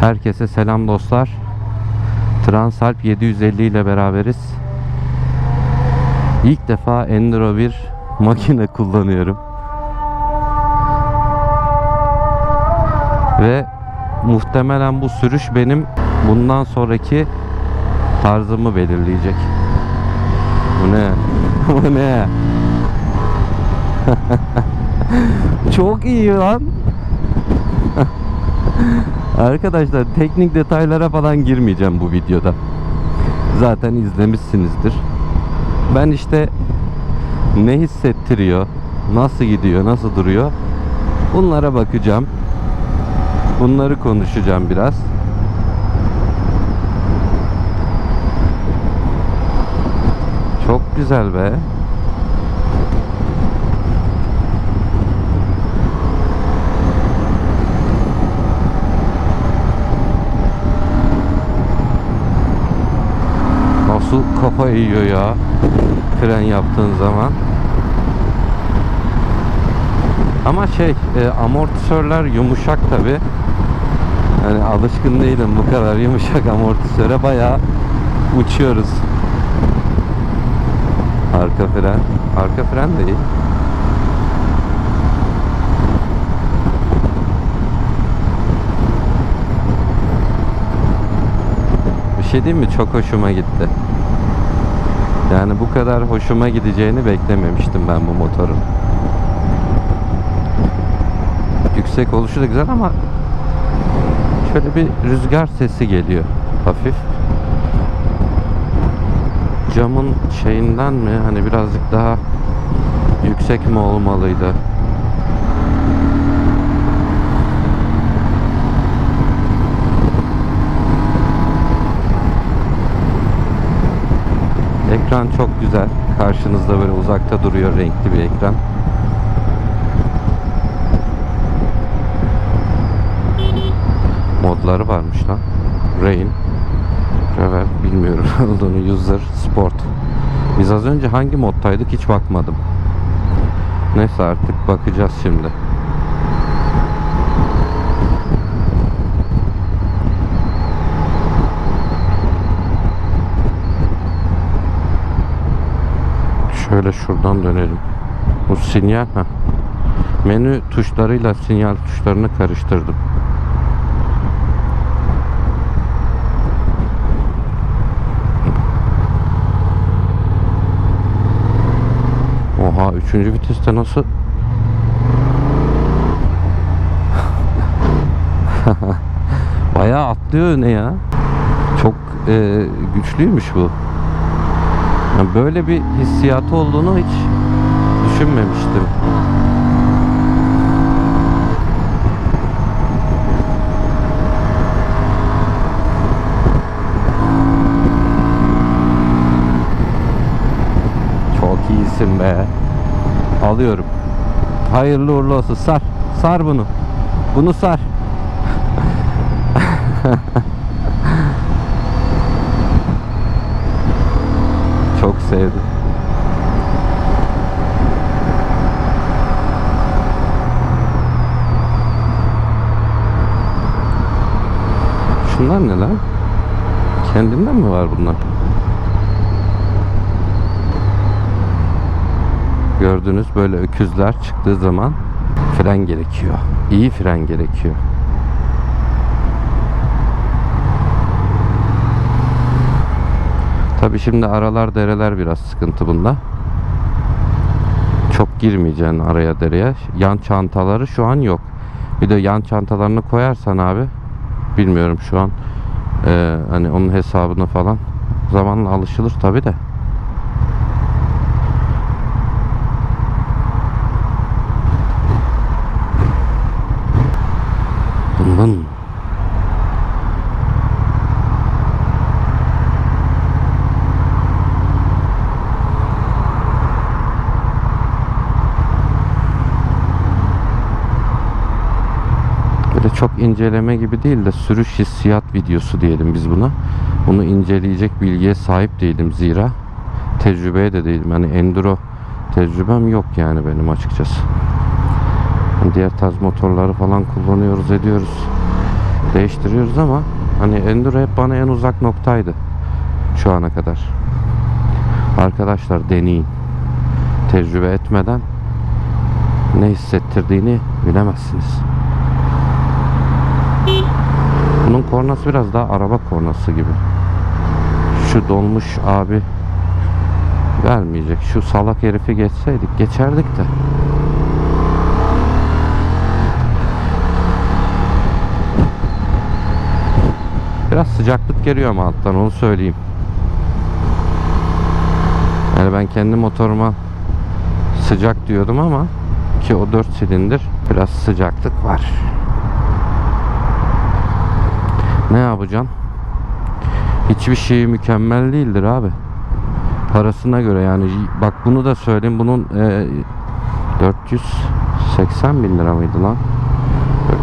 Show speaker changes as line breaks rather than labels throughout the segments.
Herkese selam dostlar. Transalp 750 ile beraberiz. İlk defa Enduro bir makine kullanıyorum. Ve muhtemelen bu sürüş benim bundan sonraki tarzımı belirleyecek. Bu ne? Bu ne? Çok iyi lan. Arkadaşlar teknik detaylara falan girmeyeceğim bu videoda. Zaten izlemişsinizdir. Ben işte ne hissettiriyor, nasıl gidiyor, nasıl duruyor bunlara bakacağım. Bunları konuşacağım biraz. Çok güzel be. Nasıl kafa eğiyor ya fren yaptığın zaman. Ama şey e, amortisörler yumuşak tabi. Yani alışkın değilim bu kadar yumuşak amortisöre bayağı uçuyoruz. Arka fren. Arka fren değil. Bir şey diyeyim mi? Çok hoşuma gitti. Yani bu kadar hoşuma gideceğini beklememiştim ben bu motorun. Yüksek oluşu da güzel ama şöyle bir rüzgar sesi geliyor hafif. Camın şeyinden mi hani birazcık daha yüksek mi olmalıydı? Ekran çok güzel. Karşınızda böyle uzakta duruyor renkli bir ekran. Modları varmış lan. Rain, Revel bilmiyorum olduğunu User, Sport. Biz az önce hangi moddaydık hiç bakmadım. Neyse artık bakacağız şimdi. Şöyle şuradan dönelim. Bu sinyal ha. Menü tuşlarıyla sinyal tuşlarını karıştırdım. Oha üçüncü viteste nasıl? Bayağı atlıyor ne ya? Çok e, güçlüymüş bu. Yani böyle bir hissiyatı olduğunu hiç düşünmemiştim. Çok iyisin be. Alıyorum. Hayırlı uğurlu olsun. Sar. Sar bunu. Bunu sar. Çok sevdim. Şunlar ne lan? Kendinden mi var bunlar? Gördüğünüz böyle öküzler çıktığı zaman fren gerekiyor. İyi fren gerekiyor. Tabi şimdi aralar dereler biraz sıkıntı bunda. Çok girmeyeceksin araya dereye. Yan çantaları şu an yok. Bir de yan çantalarını koyarsan abi bilmiyorum şu an Ee, hani onun hesabını falan zamanla alışılır tabi de. Bundan Böyle çok inceleme gibi değil de sürüş hissiyat videosu diyelim biz buna. Bunu inceleyecek bilgiye sahip değilim zira. Tecrübeye de değilim. Hani enduro tecrübem yok yani benim açıkçası. Diğer tarz motorları falan kullanıyoruz ediyoruz. değiştiriyoruz ama hani Enduro hep bana en uzak noktaydı şu ana kadar. Arkadaşlar deneyin. Tecrübe etmeden ne hissettirdiğini bilemezsiniz. Bunun kornası biraz daha araba kornası gibi. Şu dolmuş abi vermeyecek. Şu salak herifi geçseydik geçerdik de. Biraz sıcaklık geliyor ama alttan onu söyleyeyim. Yani ben kendi motoruma sıcak diyordum ama ki o 4 silindir biraz sıcaklık var. Ne yapacaksın? Hiçbir şey mükemmel değildir abi. Parasına göre yani bak bunu da söyleyeyim bunun e, 480 bin lira mıydı lan?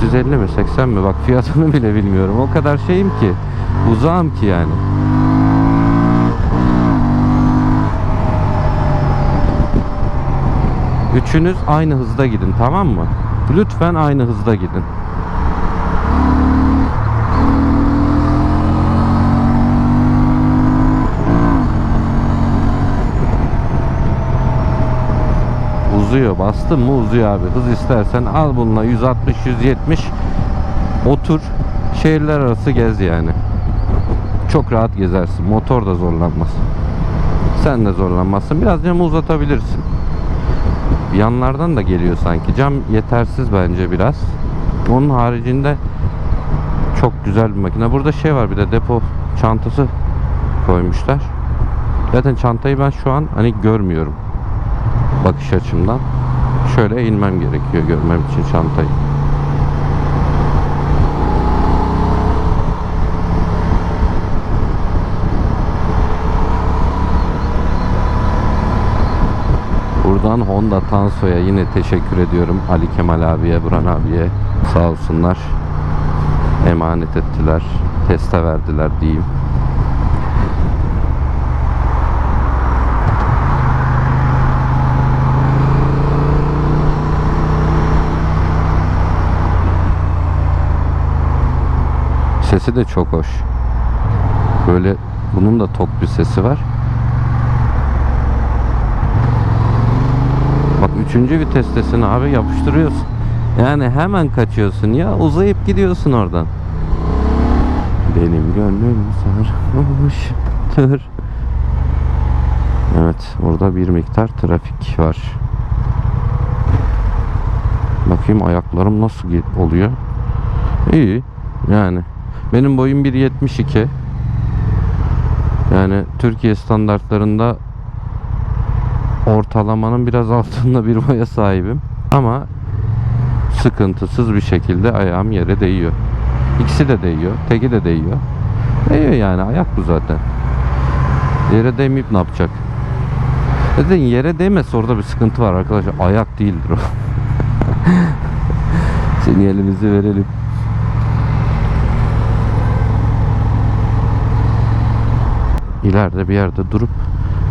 450 mi 80 mi bak fiyatını bile bilmiyorum o kadar şeyim ki uzağım ki yani Üçünüz aynı hızda gidin tamam mı? Lütfen aynı hızda gidin. Uzuyor bastın mı uzuyor abi. Hız istersen al bununla 160 170 otur şehirler arası gez yani. Çok rahat gezersin. Motor da zorlanmaz. Sen de zorlanmazsın. Biraz camı uzatabilirsin. Yanlardan da geliyor sanki. Cam yetersiz bence biraz. Onun haricinde çok güzel bir makine. Burada şey var bir de depo çantası koymuşlar. Zaten çantayı ben şu an hani görmüyorum. Bakış açımdan. Şöyle eğilmem gerekiyor görmem için çantayı. Buradan Honda Tanso'ya yine teşekkür ediyorum. Ali Kemal abiye, Buran abiye sağ olsunlar. Emanet ettiler. Teste verdiler diyeyim. Sesi de çok hoş. Böyle bunun da tok bir sesi var. Bak üçüncü vitestesin abi yapıştırıyorsun. Yani hemen kaçıyorsun ya uzayıp gidiyorsun oradan. Benim gönlüm sarhoştur. Evet burada bir miktar trafik var. Bakayım ayaklarım nasıl oluyor. İyi yani. Benim boyum 1.72. Yani Türkiye standartlarında ortalamanın biraz altında bir boya sahibim. Ama sıkıntısız bir şekilde ayağım yere değiyor. İkisi de değiyor. Teki de değiyor. Değiyor yani. Ayak bu zaten. Yere değmeyip ne yapacak? Zaten yere değmezse orada bir sıkıntı var arkadaşlar. Ayak değildir o. Sinyalimizi verelim. İleride bir yerde durup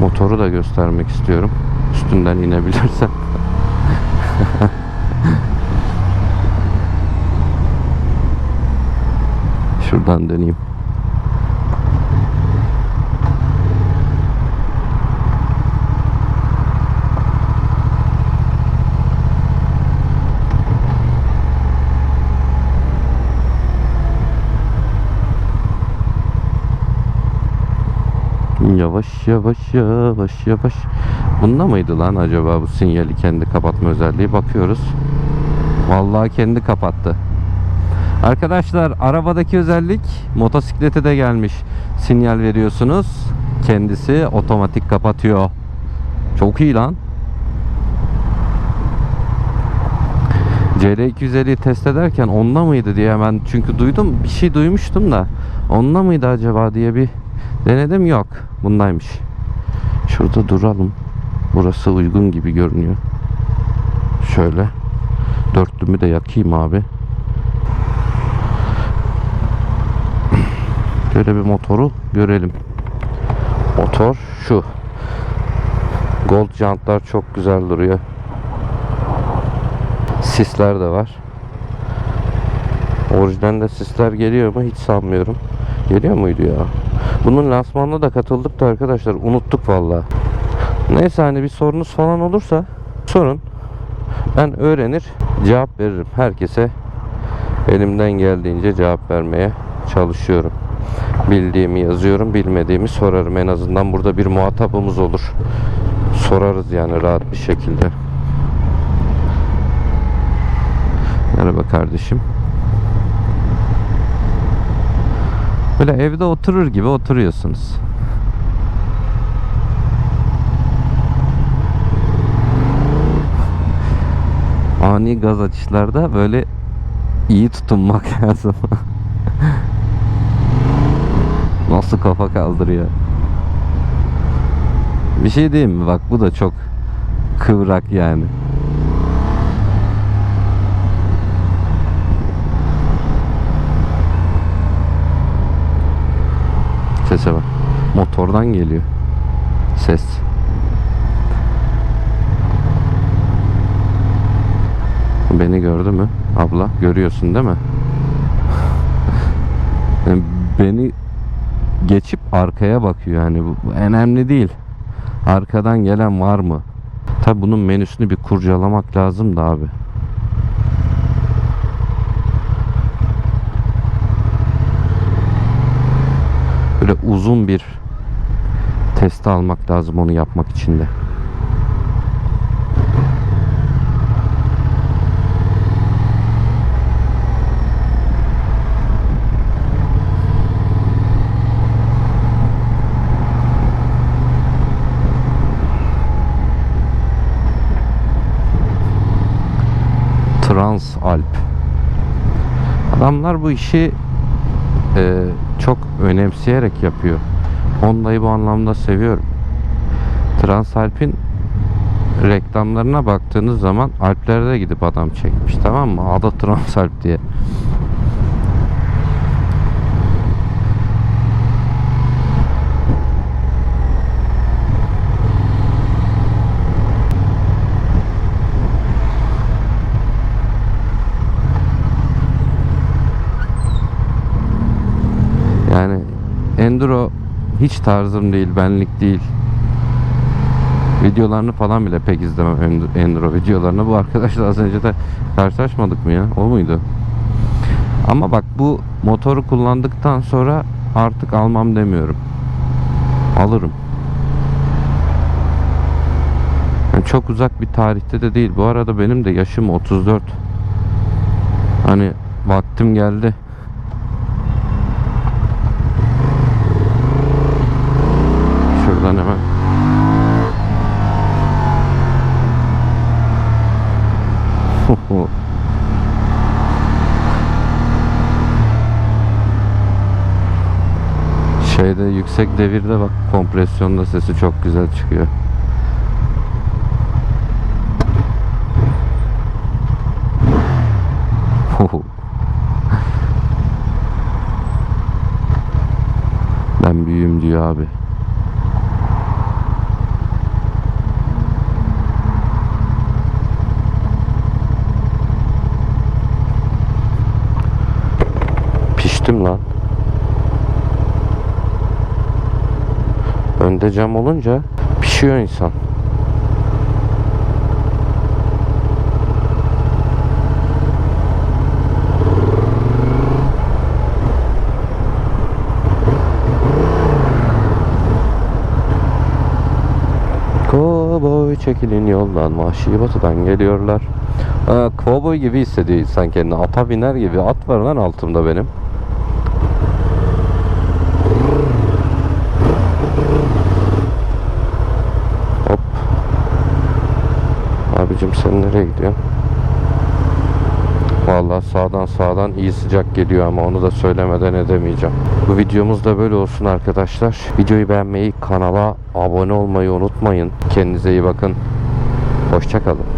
motoru da göstermek istiyorum. Üstünden inebilirsem. Şuradan döneyim. Yavaş yavaş yavaş yavaş. Bunda mıydı lan acaba bu sinyali kendi kapatma özelliği? Bakıyoruz. Vallahi kendi kapattı. Arkadaşlar arabadaki özellik motosiklete de gelmiş. Sinyal veriyorsunuz. Kendisi otomatik kapatıyor. Çok iyi lan. CR250'yi test ederken onda mıydı diye ben çünkü duydum bir şey duymuştum da onda mıydı acaba diye bir denedim yok bundaymış. Şurada duralım. Burası uygun gibi görünüyor. Şöyle dörtlümü de yakayım abi. Şöyle bir motoru görelim. Motor şu. Gold jantlar çok güzel duruyor. Sisler de var. Orijinalde sisler geliyor mu hiç sanmıyorum. Geliyor muydu ya? Bunun lansmanına da katıldık da arkadaşlar unuttuk valla. Neyse hani bir sorunuz falan olursa sorun. Ben öğrenir cevap veririm. Herkese elimden geldiğince cevap vermeye çalışıyorum. Bildiğimi yazıyorum, bilmediğimi sorarım. En azından burada bir muhatabımız olur. Sorarız yani rahat bir şekilde. Merhaba kardeşim. Böyle evde oturur gibi oturuyorsunuz. Ani gaz açışlarda böyle iyi tutunmak lazım. Nasıl kafa kaldırıyor. Bir şey diyeyim mi? Bak bu da çok kıvrak yani. Sese bak. Motordan geliyor. Ses. Beni gördü mü? Abla görüyorsun değil mi? Yani beni geçip arkaya bakıyor yani bu, önemli değil. Arkadan gelen var mı? Tabi bunun menüsünü bir kurcalamak lazım da abi. Böyle uzun bir testi almak lazım onu yapmak için de. Transalp. Adamlar bu işi e, çok önemseyerek yapıyor. Honda'yı bu anlamda seviyorum. Transalp'in reklamlarına baktığınız zaman Alplerde gidip adam çekmiş tamam mı? Adı Transalp diye. Yani Enduro hiç tarzım değil, benlik değil. Videolarını falan bile pek izlemem End- Enduro videolarını. Bu arkadaşla az önce de karşılaşmadık mı ya? O muydu? Ama bak bu motoru kullandıktan sonra artık almam demiyorum. Alırım. Yani çok uzak bir tarihte de değil. Bu arada benim de yaşım 34. Hani vaktim geldi. Şuradan hemen. Şeyde yüksek devirde bak kompresyonda sesi çok güzel çıkıyor. Ben büyüğüm diyor abi. Piştim lan. Önde cam olunca pişiyor insan. Kovboy çekilin yoldan vahşi batıdan geliyorlar. Aa, kovboy gibi hissediyor insan kendini. Ata biner gibi. At var lan altımda benim. Abicim sen nereye gidiyorsun? Vallahi sağdan sağdan iyi sıcak geliyor ama onu da söylemeden edemeyeceğim. Bu videomuz da böyle olsun arkadaşlar. Videoyu beğenmeyi, kanala abone olmayı unutmayın. Kendinize iyi bakın. Hoşçakalın.